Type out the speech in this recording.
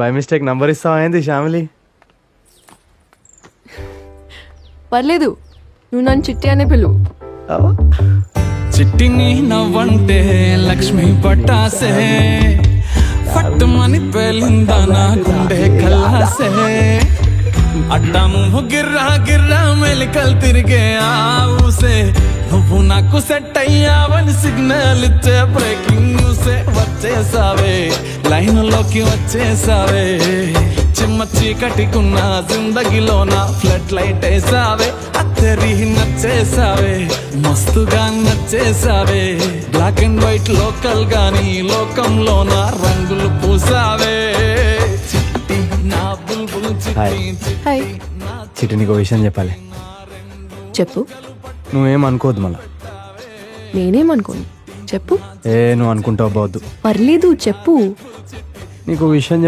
By mistake number ఇస్తావా ఏంది శ్యామిలి పర్లేదు. నువ్వు నన్ను చిట్టి అనే పిలువు. చిట్టిని నవ్వంటే లక్ష్మి పట్టాసే పట్టుమని పేలిందా నా గుండె కల్లాసే. అడ్డా నువ్వు గిర్రా గిర్రా మెలికలు తిరిగే ఆ ఊసే. నువ్వు నాకు సెట్ అయ్యావని సిగ్నల్ ఇచ్చే బ్రేకింగ్ న్యూసే వచ్చేసావే లైన్లోకి వచ్చేసావే. చిమ్మ చీకటికున్న జిందగీలో నా ఫ్లడ్ లైట్ వేసావే. అత్తరి నచ్చేసావే మస్తుగా నచ్చేసావే. బ్లాక్ అండ్ వైట్ లోకల్ గాని లోకంలో నా రంగులు పూసావే. చిట్టి నా బుల్బుల్ హాయ్. చిట్టి హాయ్. చిట్టి నీకు విషయం చెప్పాలి. చెప్పు. నువ్వేం అనుకోవద్దు మళ్ళా. నేనేమనుకోను చెప్పు. ఏ నువ్వు అనుకుంటావు పోవద్దు పర్లేదు చెప్పు. నీకు విషయం